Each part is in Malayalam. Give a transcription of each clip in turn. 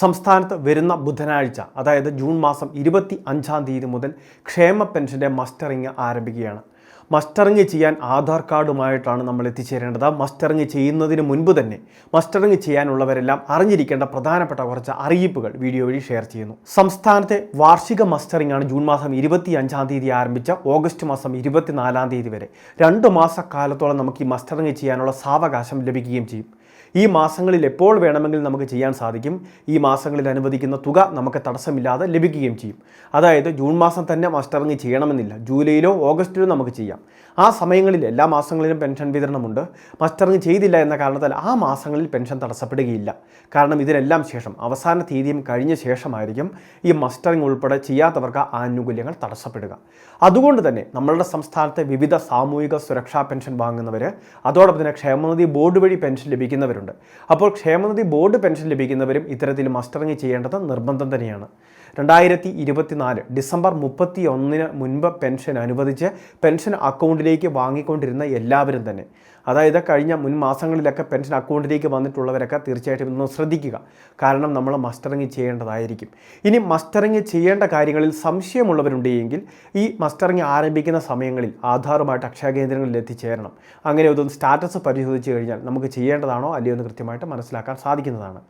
സംസ്ഥാനത്ത് വരുന്ന ബുധനാഴ്ച അതായത് ജൂൺ മാസം ഇരുപത്തി അഞ്ചാം തീയതി മുതൽ ക്ഷേമ പെൻഷന്റെ മസ്റ്ററിങ് ആരംഭിക്കുകയാണ്. മസ്റ്ററിങ് ചെയ്യാൻ ആധാർ കാർഡുമായിട്ടാണ് നമ്മൾ എത്തിച്ചേരേണ്ടത്. മസ്റ്ററിങ് ചെയ്യുന്നതിന് മുൻപ് തന്നെ മസ്റ്ററിങ് ചെയ്യാനുള്ളവരെല്ലാം അറിഞ്ഞിരിക്കേണ്ട പ്രധാനപ്പെട്ട കുറച്ച് അറിയിപ്പുകൾ വീഡിയോ വഴി ഷെയർ ചെയ്യുന്നു. സംസ്ഥാനത്തെ വാർഷിക മസ്റ്ററിംഗ് ആണ് ജൂൺ മാസം ഇരുപത്തി അഞ്ചാം തീയതി ആരംഭിച്ച ഓഗസ്റ്റ് മാസം ഇരുപത്തിനാലാം തീയതി വരെ. രണ്ട് മാസക്കാലത്തോളം നമുക്ക് ഈ മസ്റ്ററിങ് ചെയ്യാനുള്ള സാവകാശം ലഭിക്കുകയും ചെയ്യും. ഈ മാസങ്ങളിൽ എപ്പോൾ വേണമെങ്കിൽ നമുക്ക് ചെയ്യാൻ സാധിക്കും ഈ മാസങ്ങളിൽ അനുവദിക്കുന്ന തുക നമുക്ക് തടസ്സമില്ലാതെ ലഭിക്കുകയും ചെയ്യും. അതായത് ജൂൺ മാസം തന്നെ മസ്റ്ററിങ് ചെയ്യണമെന്നില്ല. ജൂലൈയിലോ ഓഗസ്റ്റിലോ നമുക്ക് ചെയ്യാം. ആ സമയങ്ങളിൽ എല്ലാ മാസങ്ങളിലും പെൻഷൻ വിതരണമുണ്ട്. മസ്റ്ററിങ് ചെയ്തില്ല എന്ന കാരണത്താൽ ആ മാസങ്ങളിൽ പെൻഷൻ തടസ്സപ്പെടുകയില്ല. കാരണം ഇതിനെല്ലാം ശേഷം അവസാന തീയതിയും കഴിഞ്ഞ ശേഷമായിരിക്കും ഈ മസ്റ്ററിങ് ഉൾപ്പെടെ ചെയ്യാത്തവർക്ക് ആനുകൂല്യങ്ങൾ തടസ്സപ്പെടുക. അതുകൊണ്ട് തന്നെ നമ്മളുടെ സംസ്ഥാനത്തെ വിവിധ സാമൂഹിക സുരക്ഷാ പെൻഷൻ വാങ്ങുന്നവർ അതോടൊപ്പം തന്നെ ക്ഷേമനിധി ബോർഡ് വഴി പെൻഷൻ ലഭിക്കുന്നവരുണ്ട് അപ്പോൾ ക്ഷേമനിധി ബോർഡ് പെൻഷൻ ലഭിക്കുന്നവരും ഇത്തരത്തിൽ മസ്റ്ററിങ് ചെയ്യേണ്ടത് നിർബന്ധം തന്നെയാണ്. രണ്ടായിരത്തി ഇരുപത്തിനാല് ഡിസംബർ മുപ്പത്തി ഒന്നിന് മുൻപ് പെൻഷൻ അനുവദിച്ച് പെൻഷൻ അക്കൗണ്ടിലേക്ക് വാങ്ങിക്കൊണ്ടിരുന്ന എല്ലാവരും തന്നെ. അതായത് കഴിഞ്ഞ മുൻ മാസങ്ങളിലൊക്കെ പെൻഷൻ അക്കൗണ്ടിലേക്ക് വന്നിട്ടുള്ളവരൊക്കെ തീർച്ചയായിട്ടും ഇന്ന് ശ്രദ്ധിക്കുക. കാരണം നമ്മൾ മസ്റ്ററിങ് ചെയ്യേണ്ടതായിരിക്കും. ഇനി മസ്റ്ററിങ് ചെയ്യേണ്ട കാര്യങ്ങളിൽ സംശയമുള്ളവരുണ്ടെങ്കിൽ ഈ മസ്റ്ററിങ് ആരംഭിക്കുന്ന സമയങ്ങളിൽ ആധാറുമായിട്ട് അക്ഷയ കേന്ദ്രങ്ങളിൽ എത്തിച്ചേരണം. അങ്ങനെ ഒരു സ്റ്റാറ്റസ് പരിശോധിച്ച് കഴിഞ്ഞാൽ നമുക്ക് ചെയ്യേണ്ടതാണോ അല്ലയോ എന്ന് കൃത്യമായിട്ട് മനസ്സിലാക്കാൻ സാധിക്കുന്നതാണ്.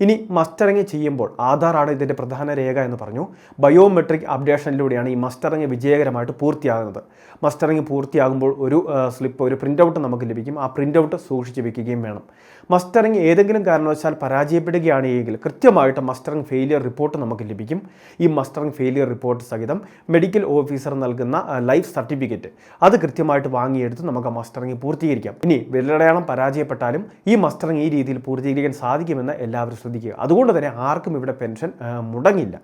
ഇനി മസ്റ്ററിങ് ചെയ്യുമ്പോൾ ആധാറാണ് ഇതിന്റെ പ്രധാന രേഖ എന്ന് പറഞ്ഞു. ബയോമെട്രിക് അപ്ഡേഷനിലൂടെയാണ് ഈ മസ്റ്ററിങ് വിജയകരമായിട്ട് പൂർത്തിയാകുന്നത്. മസ്റ്ററിങ് പൂർത്തിയാകുമ്പോൾ ഒരു സ്ലിപ്പ് ഒരു പ്രിന്റ് ഔട്ട് നമുക്ക് ലഭിക്കും. ആ പ്രിന്റ് ഔട്ട് സൂക്ഷിച്ച് വെക്കുകയും വേണം. മസ്റ്ററിങ് ഏതെങ്കിലും കാരണവശാൽ പരാജയപ്പെടുകയാണ് എങ്കിൽ കൃത്യമായിട്ട് മസ്റ്ററിങ് ഫെയിലിയർ റിപ്പോർട്ട് നമുക്ക് ലഭിക്കും. ഈ മസ്റ്ററിങ് ഫെയിലിയർ റിപ്പോർട്ട് സഹിതം മെഡിക്കൽ ഓഫീസർ നൽകുന്ന ലൈഫ് സർട്ടിഫിക്കറ്റ് അത് കൃത്യമായിട്ട് വാങ്ങിയെടുത്ത് നമുക്ക് മസ്റ്ററിങ് പൂർത്തീകരിക്കാം. ഇനി വിരലടയാളം പരാജയപ്പെട്ടാലും ഈ മസ്റ്ററിങ് ഈ രീതിയിൽ പൂർത്തീകരിക്കാൻ സാധിക്കുമെന്ന് എല്ലാവരും ശ്രദ്ധിക്കുക. അതുകൊണ്ട് തന്നെ ആർക്കും ഇവിടെ പെൻഷൻ മുടങ്ങില്ല.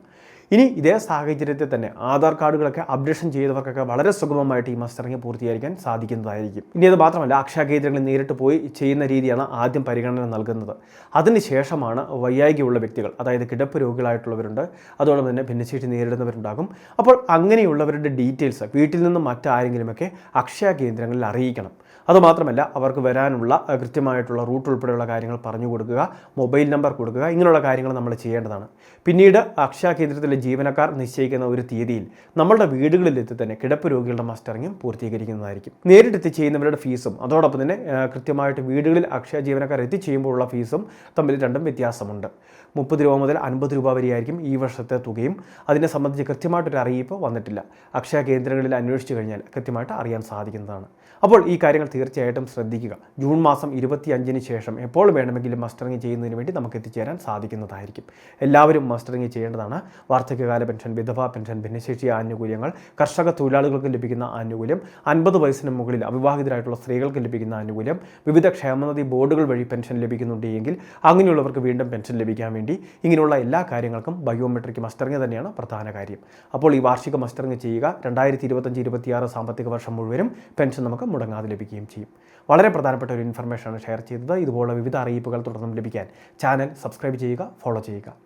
ഇനി ഇതേ സാഹചര്യത്തിൽ തന്നെ ആധാർ കാർഡുകളൊക്കെ അപ്ഡേഷൻ ചെയ്തവർക്കൊക്കെ വളരെ സുഗമമായിട്ട് ഈ മസ്റ്ററിങ് പൂർത്തീകരിക്കാൻ സാധിക്കുന്നതായിരിക്കും. ഇനി അത് മാത്രമല്ല അക്ഷയ കേന്ദ്രങ്ങളിൽ നേരിട്ട് പോയി ചെയ്യുന്ന രീതിയാണ് ആദ്യം പരിഗണന നൽകുന്നത്. അതിനുശേഷമാണ് വൈയായികയുള്ള വ്യക്തികൾ അതായത് കിടപ്പ് രോഗികളായിട്ടുള്ളവരുണ്ട് അതോടൊപ്പം തന്നെ ഭിന്നശേഷി നേരിടുന്നവരുണ്ടാകും. അപ്പോൾ അങ്ങനെയുള്ളവരുടെ ഡീറ്റെയിൽസ് വീട്ടിൽ നിന്നും മറ്റാരെങ്കിലുമൊക്കെ അക്ഷയ കേന്ദ്രങ്ങളിൽ അറിയിക്കണം. അതുമാത്രമല്ല അവർക്ക് വരാനുള്ള കൃത്യമായിട്ടുള്ള റൂട്ട് ഉൾപ്പെടെയുള്ള കാര്യങ്ങൾ പറഞ്ഞു കൊടുക്കുക മൊബൈൽ നമ്പർ കൊടുക്കുക ഇങ്ങനെയുള്ള കാര്യങ്ങൾ നമ്മൾ ചെയ്യേണ്ടതാണ്. പിന്നീട് അക്ഷയ കേന്ദ്രത്തിലെ ജീവനക്കാർ നിശ്ചയിക്കുന്ന ഒരു തീയതിയിൽ നമ്മളുടെ വീടുകളിലെത്തി തന്നെ കിടപ്പ് രോഗികളുടെ മസ്റ്ററിങ്ങും പൂർത്തീകരിക്കുന്നതായിരിക്കും. നേരിട്ടെത്തി ചെയ്യുന്നവരുടെ ഫീസും അതോടൊപ്പം തന്നെ കൃത്യമായിട്ട് വീടുകളിൽ അക്ഷയ ജീവനക്കാർ എത്തിച്ചെയ്യുമ്പോഴുള്ള ഫീസും തമ്മിൽ രണ്ടും വ്യത്യാസമുണ്ട്. മുപ്പത് രൂപ മുതൽ അൻപത് രൂപ വരെയായിരിക്കും ഈ വർഷത്തെ തുകയും. അതിനെ സംബന്ധിച്ച് കൃത്യമായിട്ടൊരു അറിയിപ്പ് വന്നിട്ടില്ല. അക്ഷയ കേന്ദ്രങ്ങളിൽ അന്വേഷിച്ചു കഴിഞ്ഞാൽ കൃത്യമായിട്ട് അറിയാൻ സാധിക്കുന്നതാണ്. അപ്പോൾ ഈ കാര്യങ്ങൾ തീർച്ചയായിട്ടും ശ്രദ്ധിക്കുക. ജൂൺ മാസം ഇരുപത്തി അഞ്ചിന് ശേഷം എപ്പോൾ വേണമെങ്കിലും മസ്റ്ററിങ് ചെയ്യുന്നതിന് വേണ്ടി നമുക്ക് എത്തിച്ചേരാൻ സാധിക്കുന്നതായിരിക്കും. എല്ലാവരും മസ്റ്ററിങ് ചെയ്യേണ്ടതാണ്. വാർദ്ധക്യകാല പെൻഷൻ വിധവാ പെൻഷൻ ഭിന്നശേഷി ആനുകൂല്യങ്ങൾ കർഷക തൊഴിലാളികൾക്ക് ലഭിക്കുന്ന ആനുകൂല്യം അൻപത് വയസ്സിന് മുകളിൽ അവിവാഹിതരായിട്ടുള്ള സ്ത്രീകൾക്ക് ലഭിക്കുന്ന ആനുകൂല്യം വിവിധ ക്ഷേമനിധി ബോർഡുകൾ വഴി പെൻഷൻ ലഭിക്കുന്നുണ്ട് എങ്കിൽ അങ്ങനെയുള്ളവർക്ക് വീണ്ടും പെൻഷൻ ലഭിക്കാൻ വേണ്ടി ഇങ്ങനെയുള്ള എല്ലാ കാര്യങ്ങൾക്കും ബയോമെട്രിക് മസ്റ്ററിങ് തന്നെയാണ് പ്രധാന കാര്യം. അപ്പോൾ ഈ വാർഷിക മസ്റ്ററിങ് ചെയ്യുക രണ്ടായിരത്തി ഇരുപത്തഞ്ച് ഇരുപത്തിയാറ് സാമ്പത്തിക വർഷം മുഴുവനും പെൻഷൻ നമുക്ക് മുടങ്ങാതെ ലഭിക്കുകയും ചെയ്യും. വളരെ പ്രധാനപ്പെട്ട ഒരു ഇൻഫർമേഷനാണ് ഷെയർ ചെയ്തത്. ഇതുപോലുള്ള വിവിധ അറിയിപ്പുകൾ തുടർന്നും ലഭിക്കാൻ ചാനൽ സബ്സ്ക്രൈബ് ചെയ്യുക ഫോളോ ചെയ്യുക.